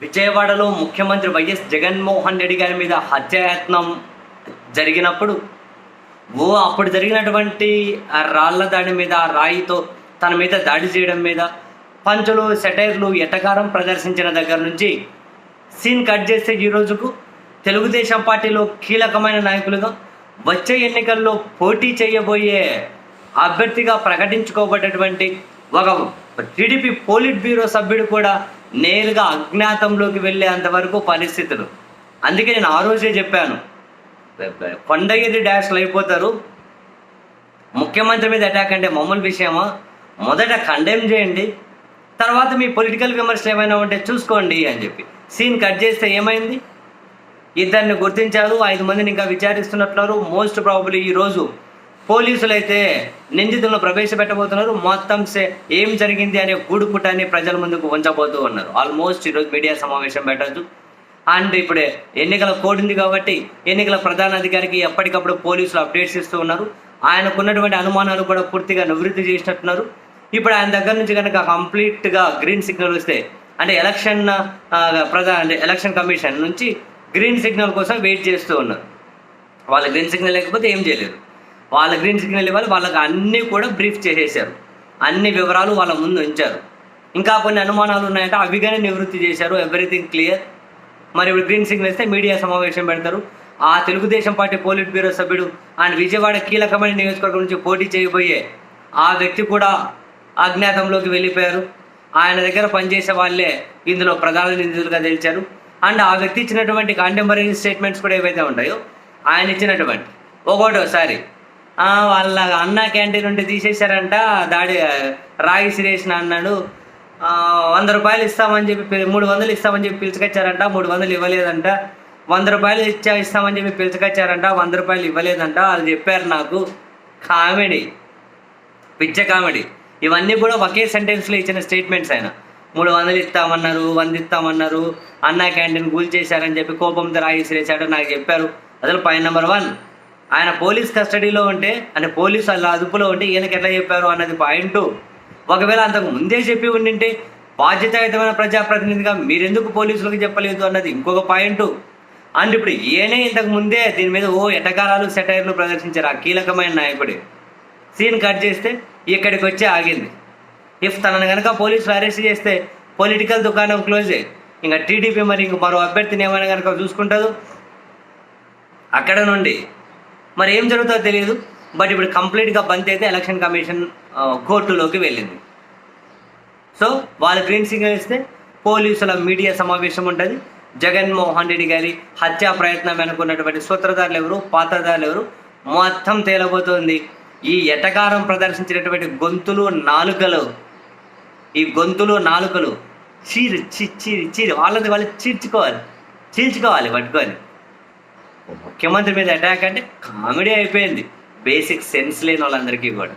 విజయవాడలో ముఖ్యమంత్రి వైఎస్ జగన్మోహన్ రెడ్డి గారి మీద హత్యాయత్నం జరిగినప్పుడు ఓ అప్పుడు జరిగినటువంటి రాళ్ళ దాడి మీద రాయితో తన మీద దాడి చేయడం మీద పంచులు సెటైర్లు ఎటకారం ప్రదర్శించిన దగ్గర నుంచి సీన్ కట్ చేస్తే ఈ రోజుకు తెలుగుదేశం పార్టీలో కీలకమైన నాయకులుగా వచ్చే ఎన్నికల్లో పోటీ చేయబోయే అభ్యర్థిగా ప్రకటించుకోబడ్డటువంటి ఒక టీడీపీ పోలిట్ బ్యూరో సభ్యుడు కూడా నేరుగా అజ్ఞాతంలోకి వెళ్ళే అంతవరకు పరిస్థితులు. అందుకే నేను ఆ రోజే చెప్పాను. కొండగిరి డాష్లు అయిపోతారు. ముఖ్యమంత్రి మీద అటాక్ అంటే మామూలు విషయమా? మొదట కండెమ్ చేయండి. తర్వాత మీ పొలిటికల్ విమర్శలు ఏమైనా ఉంటే చూసుకోండి అని చెప్పి. సీన్ కట్ చేస్తే ఏమైంది? ఇద్దరిని గుర్తించారు. ఐదు మందిని ఇంకా విచారిస్తున్నట్లు మోస్ట్ ప్రాబబ్లీ ఈరోజు పోలీసులు అయితే నిందితులను ప్రవేశపెట్టబోతున్నారు. మొత్తం సే ఏం జరిగింది అనే గూడుపుటాన్ని ప్రజల ముందుకు ఉంచబోతూ ఉన్నారు. ఆల్మోస్ట్ ఈరోజు మీడియా సమావేశం పెట్టచ్చు అండ్ ఇప్పుడే ఎన్నికల కోడ్ ఉంది కాబట్టి ఎన్నికల ప్రధాన అధికారికి ఎప్పటికప్పుడు పోలీసులు అప్డేట్స్ ఇస్తూ ఉన్నారు. ఆయనకున్నటువంటి అనుమానాలు కూడా పూర్తిగా నివృత్తి చేసినట్టున్నారు. ఇప్పుడు ఆయన దగ్గర నుంచి కనుక కంప్లీట్గా గ్రీన్ సిగ్నల్ వస్తే అంటే ఎలక్షన్ ప్రధాన అంటే ఎలక్షన్ కమిషన్ నుంచి గ్రీన్ సిగ్నల్ కోసం వెయిట్ చేస్తూ ఉన్నారు. వాళ్ళు గ్రీన్ సిగ్నల్ లేకపోతే ఏం చేయలేరు. వాళ్ళ గ్రీన్ సిగ్నల్ ఇవ్వాలి వాళ్ళకి అన్నీ కూడా బ్రీఫ్ చేసేసారు. అన్ని వివరాలు వాళ్ళ ముందు ఉంచారు. ఇంకా కొన్ని అనుమానాలు ఉన్నాయంటే అవి కానీ నివృత్తి చేశారు. ఎవ్రీథింగ్ క్లియర్ మరి ఇప్పుడు గ్రీన్ సిగ్నల్ ఇస్తే మీడియా సమావేశం పెడతారు. ఆ తెలుగుదేశం పార్టీ పోలిట్ బ్యూరో సభ్యుడు అండ్ విజయవాడ కీలకమైన నియోజకవర్గం నుంచి పోటీ చేయబోయే ఆ వ్యక్తి కూడా అజ్ఞాతంలోకి వెళ్ళిపోయారు. ఆయన దగ్గర పనిచేసే వాళ్ళే ఇందులో ప్రధాన నిందితులుగా తెలిచారు అండ్ ఆ వ్యక్తి ఇచ్చినటువంటి కాంటెంపరీ స్టేట్మెంట్స్ కూడా ఏవైతే ఉంటాయో ఆయన ఇచ్చినటువంటి ఒకటోసారి ఆ, వాళ్ళ అన్న క్యాంటీన్ ఉంటే తీసేశారంట. దాడి రాయి సిరేసిన అన్నాడు. వంద రూపాయలు ఇస్తామని చెప్పి మూడు వందలు ఇస్తామని చెప్పి పిలుచుకొచ్చారంట. మూడు వందలు ఇవ్వలేదంట. వంద రూపాయలు ఇచ్చా ఇస్తామని చెప్పి పిలుచుకొచ్చారంట. వంద రూపాయలు ఇవ్వలేదంట. వాళ్ళు చెప్పారు నాకు కామెడీ. పిచ్చ కామెడీ. ఇవన్నీ కూడా ఒకే సెంటెన్స్లో ఇచ్చిన స్టేట్మెంట్స్ ఆయన. మూడు వందలు ఇస్తామన్నారు వంద ఇస్తామన్నారు. అన్నా క్యాంటీన్ కూల్ చేశారని చెప్పి కోపంతో రాయి విసిరేశాడు నాకు చెప్పారు. అసలు పాయింట్ నెంబర్ వన్. ఆయన పోలీస్ కస్టడీలో ఉంటే అంటే పోలీసు వాళ్ళ అదుపులో ఉంటే ఈయనకి ఎట్లా చెప్పారు అన్నది పాయింట్ ఒకవేళ అంతకు ముందే చెప్పి ఉండింటే బాధ్యతాయుతమైన ప్రజాప్రతినిధిగా మీరెందుకు పోలీసులకు చెప్పలేదు అన్నది ఇంకొక పాయింట్ అండ్ ఇప్పుడు ఈయనే ఇంతకు ముందే దీని మీద ఓ ఎటకారాలు సెటైర్లు ప్రదర్శించారు ఆ కీలకమైన నాయకుడే. సీన్ కట్ చేస్తే ఇక్కడికి వచ్చి ఆగింది. ఇఫ్ తనను కనుక పోలీసులు అరెస్ట్ చేస్తే పొలిటికల్ దుకాణం క్లోజే. ఇంకా టీడీపీ మరి ఇంక మరో అభ్యర్థిని ఏమైనా కనుక చూసుకుంటారు అక్కడ నుండి మరి ఏం జరుగుతుందో తెలియదు. బట్ ఇప్పుడు కంప్లీట్గా బంద్ అయితే ఎలక్షన్ కమిషన్ కోర్టులోకి వెళ్ళింది. సో వాళ్ళు గ్రీన్ సిగ్నల్ ఇస్తే పోలీసుల మీడియా సమావేశం ఉంటుంది. జగన్మోహన్ రెడ్డి గారి హత్యా ప్రయత్నం అనుకున్నటువంటి సూత్రధారులు ఎవరు పాత్రధారులు ఎవరు? మొత్తం తేలబోతోంది. ఈ ఎటకారం ప్రదర్శించినటువంటి గొంతులు నాలుకలు. ఈ గొంతులు నాలుకలు చీరు చి చీరి చీరి. వాళ్ళది వాళ్ళు చీల్చుకోవాలి. చీల్చుకోవాలి పట్టుకొని. ముఖ్యమంత్రి మీద అటాక్ అంటే కామెడీ అయిపోయింది. బేసిక్ సెన్స్ లేని వాళ్ళందరికీ కూడా.